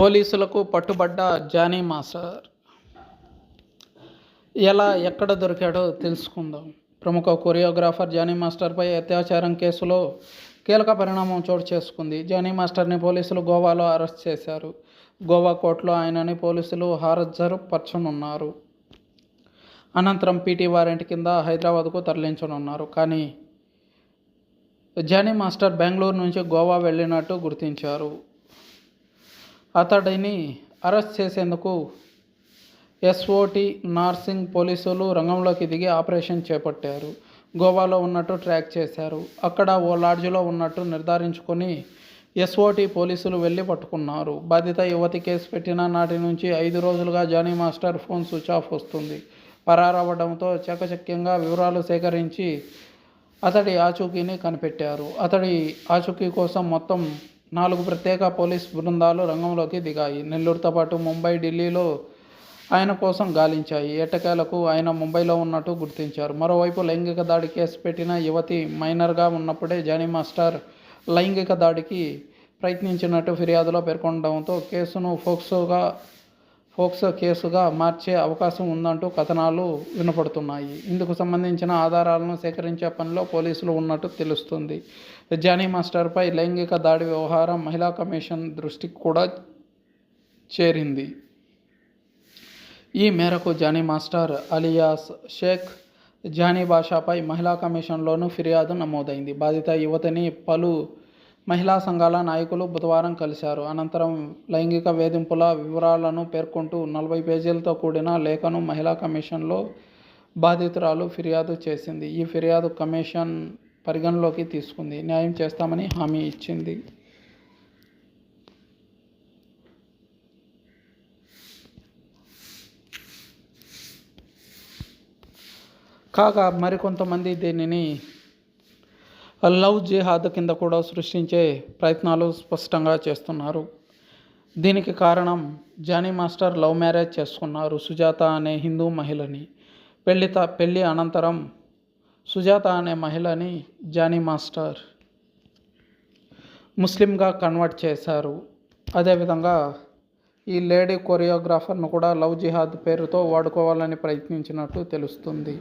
పోలీసులకు పట్టుబడ్డ Johnny master. ఎలా ఎక్కడ దొరికాడో తెలుసుకుందాం. ప్రముఖ కొరియోగ్రాఫర్ జానీ మాస్టర్పై అత్యాచారం కేసులో కీలక పరిణామం చోటు చేసుకుంది. జానీ మాస్టర్ని పోలీసులు గోవాలో అరెస్ట్ చేశారు. గోవా కోర్టులో ఆయనని పోలీసులు హాజరు పరచనున్నారు. అనంతరం పీటీ వారెంట్ కింద హైదరాబాద్కు తరలించనున్నారు. కానీ జానీ మాస్టర్ బెంగళూరు నుంచి గోవా వెళ్ళినట్టు గుర్తించారు. అతడిని అరెస్ట్ చేసేందుకు ఎస్ఓటి నార్సింగ్ పోలీసులు రంగంలోకి దిగి ఆపరేషన్ చేపట్టారు. గోవాలో ఉన్నట్టు ట్రాక్ చేశారు. అక్కడ ఓ లాడ్జిలో ఉన్నట్టు నిర్ధారించుకొని ఎస్ఓటి పోలీసులు వెళ్ళి పట్టుకున్నారు. బాధిత యువతి కేసు పెట్టిన నాటి నుంచి ఐదు రోజులుగా Jani master phone switch off వస్తుంది. పరారవ్వడంతో చకచక్యంగా వివరాలు సేకరించి అతడి ఆచూకీని కనిపెట్టారు. అతడి ఆచూకీ కోసం మొత్తం నాలుగు ప్రత్యేక పోలీస్ బృందాలు రంగంలోకి దిగాయి. నెల్లూరుతో పాటు ముంబై ఢిల్లీలో ఆయన కోసం గాలించాయి. ఎట్టకేలకు ఆయన ముంబైలో ఉన్నట్టు గుర్తించారు. మరోవైపు లైంగిక దాడి కేసు పెట్టిన యువతి మైనర్గా ఉన్నప్పుడే జానీ మాస్టర్ లైంగిక దాడికి ప్రయత్నించినట్టు ఫిర్యాదులో పేర్కొనడంతో కేసును ఫోక్సోగా పోక్సో కేసుగా మార్చే అవకాశం ఉందంటూ కథనాలు వినపడుతున్నాయి. ఇందుకు సంబంధించిన ఆధారాలను సేకరించే పనిలో పోలీసులు ఉన్నట్టు తెలుస్తుంది. జానీ మాస్టర్పై లైంగిక దాడి వ్యవహారం మహిళా కమిషన్ దృష్టికి కూడా చేరింది. ఈ మేరకు జానీ మాస్టర్ అలియాస్ షేక్ జానీ భాషాపై మహిళా కమిషన్లోనూ ఫిర్యాదు నమోదైంది. బాధిత యువతిని పలు మహిళా సంఘాల నాయకులు బుధవారం కలిశారు. అనంతరం లైంగిక వేధింపుల వివరాలను పేర్కొంటూ నలభై పేజీలతో కూడిన లేఖను మహిళా కమిషన్లో బాధితురాలు ఫిర్యాదు చేసింది. ఈ ఫిర్యాదు కమిషన్ పరిగణలోకి తీసుకుంది. న్యాయం చేస్తామని హామీ ఇచ్చింది. కాగా మరికొంతమంది దీనిని లవ్ జిహాద్ కింద కూడా సృష్టించే ప్రయత్నాలు స్పష్టంగా చేస్తున్నారు. దీనికి కారణం జానీ మాస్టర్ లవ్ మ్యారేజ్ చేసుకున్నారు సుజాత అనే హిందూ మహిళని. పెళ్ళి పెళ్ళి అనంతరం సుజాత అనే మహిళని జానీ మాస్టర్ ముస్లింగా కన్వర్ట్ చేశారు. అదేవిధంగా ఈ లేడీ కొరియోగ్రాఫర్ను కూడా లవ్ జిహాద్ పేరుతో వాడుకోవాలని ప్రయత్నించినట్టు తెలుస్తుంది.